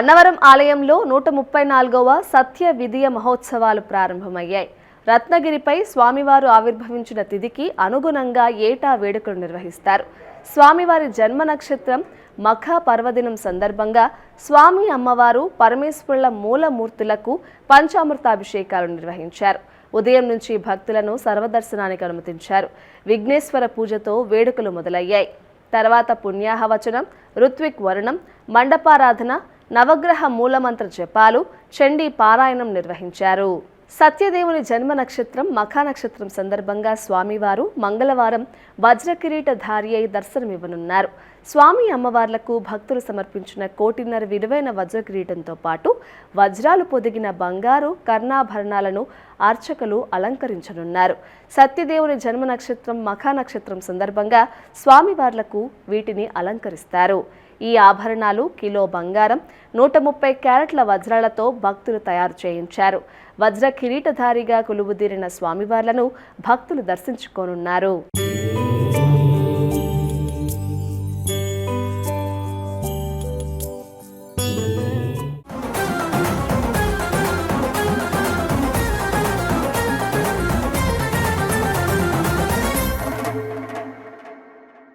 అన్నవరం ఆలయంలో నూట ముప్పై నాలుగవ సత్య విధియ మహోత్సవాలు ప్రారంభమయ్యాయి. రత్నగిరిపై స్వామివారు ఆవిర్భవించిన తిథికి అనుగుణంగా ఏటా వేడుకలు నిర్వహిస్తారు. స్వామివారి జన్మ నక్షత్రం మఖ పర్వదినం సందర్భంగా స్వామి అమ్మవారు పరమేశ్వరుల మూలమూర్తులకు పంచామృతాభిషేకాలు నిర్వహించారు. ఉదయం నుంచి భక్తులను సర్వదర్శనానికి అనుమతించారు. విఘ్నేశ్వర పూజతో వేడుకలు మొదలయ్యాయి. తర్వాత పుణ్యాహవచనం ఋత్విక్ వరుణం మండపారాధన నవగ్రహ మూలమంత్ర జపాలు చండీ పారాయణం నిర్వహించారు. సత్యదేవుని జన్మ నక్షత్రం మఖా నక్షత్రం సందర్భంగా స్వామివారు మంగళవారం వజ్రకిరీటధారి అయి దర్శనమివ్వనున్నారు. స్వామి అమ్మవార్లకు భక్తులు సమర్పించిన కోటిన్నర విలువైన వజ్రకిరీటంతో పాటు వజ్రాలు పొదిగిన బంగారు కర్ణాభరణాలను అర్చకులు అలంకరించనున్నారు. సత్యదేవుని జన్మ నక్షత్రం మఖా నక్షత్రం సందర్భంగా స్వామివార్లకు వీటిని అలంకరిస్తారు. ఈ ఆభరణాలు కిలో బంగారం నూట ముప్పై క్యారెట్ల వజ్రాలతో భక్తులు తయారు చేయించారు. వజ్ర కిరీటధారిగా కొలువుదీరిన స్వామివార్లను భక్తులు దర్శించుకోనున్నారు.